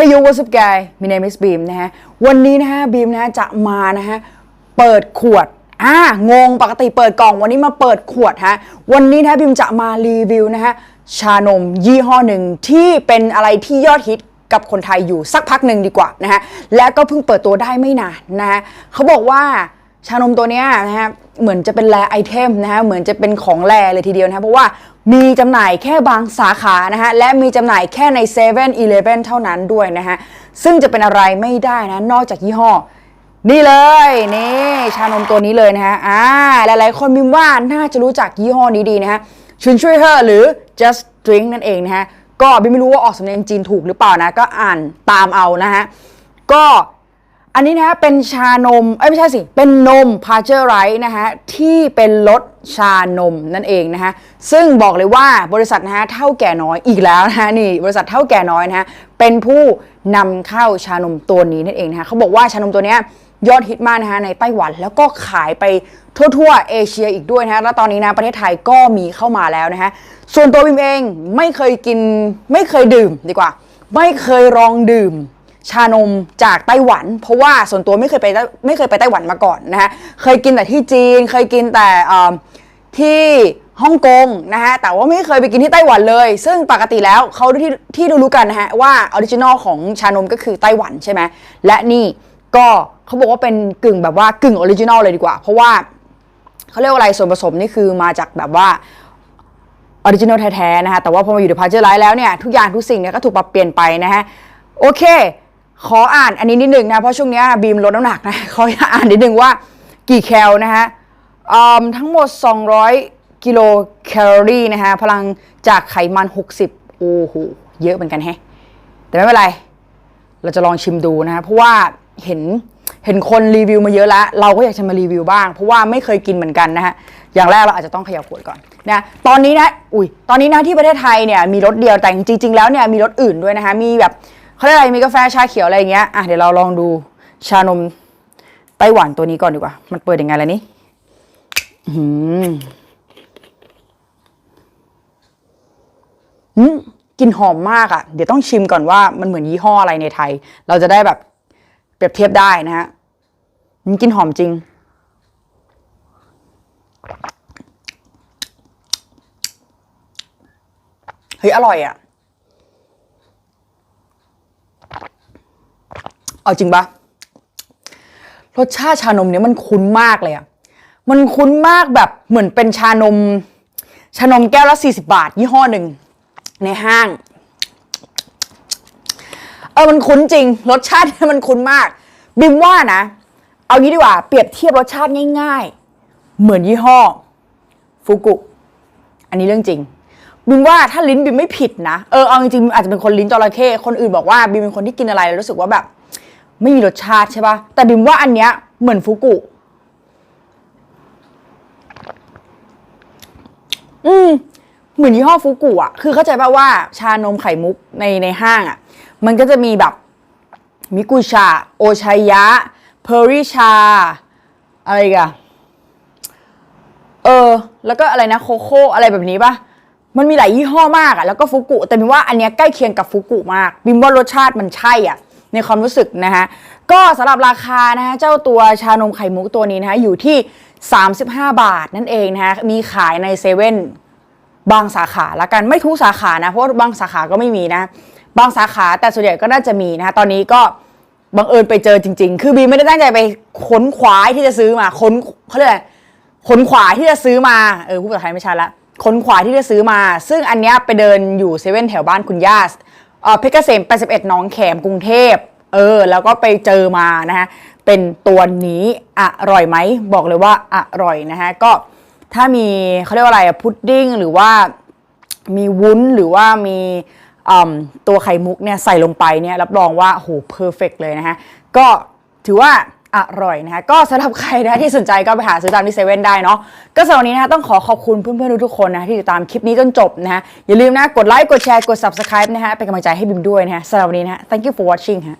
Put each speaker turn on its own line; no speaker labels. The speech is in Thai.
Hey yo what's up guy my name is Beam นะฮะ วันนี้นะฮะบีมนะฮะจะมานะฮะ เปิดขวด อ่างงปกติเปิดกล่อง วันนี้มาเปิดขวดฮะ วันนี้นะฮะบีมจะมารีวิวนะฮะ ชานมยี่ห้อหนึ่งที่เป็นอะไรที่ยอดฮิตกับคนไทยอยู่สักพักหนึ่งดีกว่านะฮะ และก็เพิ่งเปิดตัวได้ไม่นานนะฮะเขาบอกว่า ชานมตัวนี้นะฮะเหมือนจะเป็นแรไอเทมนะฮะเหมือนจะเป็นของแรเลยทีเดียวนะฮะเพราะว่ามีจำหน่ายแค่บางสาขานะฮะและมีจำหน่ายแค่ใน7 e เ e ่ e อเท่านั้นด้วยนะฮะซึ่งจะเป็นอะไรไม่ได้นะนอกจากยี่ห้อ นี่เลยนี่ชานมตัวนี้เลยนะฮะอ่าหลายๆคนมิมว่าน่าจะรู้จักยี่ห้อนี้ดีนะฮะชุนช่วยเธอหรือ just drink นั่นเองนะฮะก็ไม่รู้ว่าออกสำเนียงจีนถูกหรือเปล่านะก็อ่านตามเอานะฮะก็ อันนี้นะเป็นชานมเอ้ยไม่ใช่สิเป็นนมพาเจอร์ไรท์นะฮะที่เป็นรสชานมนั่นเองนะฮะซึ่งบอกเลยว่าบริษัทนะฮะเท่าแก่น้อยอีกแล้วนะฮะนี่บริษัทเท่าแก่น้อยนะฮะเป็นผู้นำเข้าชานมตัวนี้นั่นเองนะฮะเขาบอกว่าชานมตัวเนี้ยยอดฮิตมากนะฮะในไต้หวันแล้วก็ขายไปทั่วๆเอเชียอีกด้วยนะฮะแล้วตอนนี้นะประเทศไทยก็มีเข้ามาแล้วนะฮะส่วนตัววิมเองไม่เคยกินไม่เคยดื่มดีกว่า ไม่เคยลองดื่ม ชานมจากไต้หวัน เพราะว่าส่วนตัวไม่เคยไปไม่เคยไปไต้หวันมาก่อนนะฮะเคยกินแต่ที่จีน เคยกินแต่ที่ฮ่องกงนะฮะแต่ว่าไม่เคยไปกินที่ไต้หวันเลย ซึ่งปกติแล้วเขาที่ที่รู้กันนะฮะว่าออริจินอลของชานมก็คือไต้หวันใช่ไหมและนี่ก็เขาบอกว่าเป็นกึ่งแบบว่ากึ่งออริจินอลเลยดีกว่า เพราะว่าเขาเรียกว่าอะไรส่วนผสมนี่คือมาจากแบบว่าออริจินอลแท้ๆนะคะแต่ว่าพอมาอยู่ในพาเจอร์ไลท์แล้วเนี่ย ทุกอย่างทุกสิ่งเนี่ยก็ถูกปรับเปลี่ยนไปนะฮะ โอเค ขออ่านอันนี้นิดหนึ่งนะเพราะช่วงนี้บีมลดน้ำหนักนะขออ่านนิดหนึ่งว่ากี่แคลนะฮะอืมทั้งหมด 200 กิโลแคลอรี่นะฮะพลังจากไขมัน 60 โอ้โหเยอะเหมือนกันแฮะแต่ไม่เป็นไร เราจะลองชิมดูนะฮะเพราะว่าเห็นเห็นคนรีวิวมาเยอะแล้ว เราก็อยากจะมารีวิวบ้าง เพราะว่าไม่เคยกินเหมือนกันนะฮะอย่างแรกเราอาจจะต้องเขย่าขวดก่อนนะตอนนี้นะอุ้ยตอนนี้นะที่ประเทศไทยเนี่ยมีรสเดียวแต่จริงๆแล้วเนี่ยมีรสอื่นด้วยนะคะมีแบบ เขาเรียกอะไรมีกาแฟชาเขียวอะไรอย่างเงี้ยอะเดี๋ยวเราลองดูชานมไต้หวันตัวนี้ก่อนดีกว่า มันเปิดยังไงล่ะนี่อื้อหืมอืมกลิ่นหอมมากอะ่ะ เดี๋ยวต้องชิมก่อนว่ามันเหมือนยี่ห้ออะไรในไทย เราจะได้แบบเปรียบเทียบได้นะฮะมันกลิ่นหอมจริง เฮ้ย อร่อยอะ่ะ เอาจริงปะรสชาติชานมเนี้ยมันคุ้นมากเลยอะ่ะมันคุ้นมากแบบเหมือนเป็นชานม ชานมแก้วละ40 บาท ยี่ห้อหนึ่งในห้าง เออมันคุ้นจริง รสชาติเนี่ยมันคุ้นมาก บิมว่านะ เอางี้ดีกว่า เปรียบเทียบรสชาติง่าย ๆ เหมือนยี่ห้อฟุกุ อันนี้เรื่องจริง บิมว่าถ้าลิ้นบิมไม่ผิดนะ เออเอาจริงๆบิมอาจจะเป็นคนลิ้นจระเข้คนอื่นบอกว่าบิมเป็นคนที่กินอะไรแล้วรู้สึกว่าแบบ ไม่มีรสชาติใช่ปะแต่บิมว่าอันเนี้ยเหมือนฟุกุ อืม เหมือนยี่ห้อฟุกุอะคือเข้าใจป่ะว่าชานมไข่มุกในในห้างอะมันก็จะมีแบบ มิกุชา โอชายะ เพอริชา อะไรกันเออ แล้วก็อะไรนะโคโค่อะไรแบบนี้ป่ะมันมีหลายยี่ห้อมากอะแล้วก็ฟุกุ แต่บิมว่าอันเนี้ยใกล้เคียงกับฟุกุมาก บิมว่ารสชาติมันใช่อะ ในความรู้สึกนะฮะก็สำหรับราคานะฮะเจ้าตัวชานมไข่มุกตัวนี้นะฮะอยู่ที่ 35 บาทนั่นเองนะฮะมีขายในเซเว่นบางสาขาละกันไม่ทุกสาขานะเพราะว่าบางสาขาก็ไม่มีนะบางสาขาแต่ส่วนใหญ่ก็น่าจะมีนะคะตอนนี้ก็บังเอิญไปเจอจริง ๆ คือบีไม่ได้ตั้งใจไปค้นขวายที่จะซื้อมาค้นเขาเรียกอะไรค้นขวายที่จะซื้อมาเออพูดภาษาไทยไม่ชัดละค้นขวายที่จะซื้อมา ซึ่งอันเนี้ยไปเดินอยู่เซเว่นแถวบ้านคุณย่า เออเพชรเกษม81หน้องแขมกรุงเทพเออ แล้วก็ไปเจอมานะฮะ เป็นตัวนี้อร่อยไหม บอกเลยว่าอร่อยนะฮะ ก็ถ้ามีเขาเรียกว่าอะไรพุดดิ้งหรือว่ามีวุ้นหรือว่ามีตัวไข่มุกเนี่ยใส่ลงไปเนี่ยรับรองว่าโหเพอร์เฟกเลยนะฮะ ก็ถือว่า อร่อยนะคะก็สำหรับใครนะที่สนใจก็ไปหาซื้อตามที่เซเว่นได้เนาะก็สำหรับนี้นะต้องขอขอบคุณเพื่อนๆทุกคนนะที่ติดตามคลิปนี้จนจบนะฮะอย่าลืมนะกดไลค์กดแชร์กด subscribe นะฮะเป็นกำลังใจให้บิมด้วยนะฮะสำหรับวันนี้นะฮะ thank you for watching ฮะ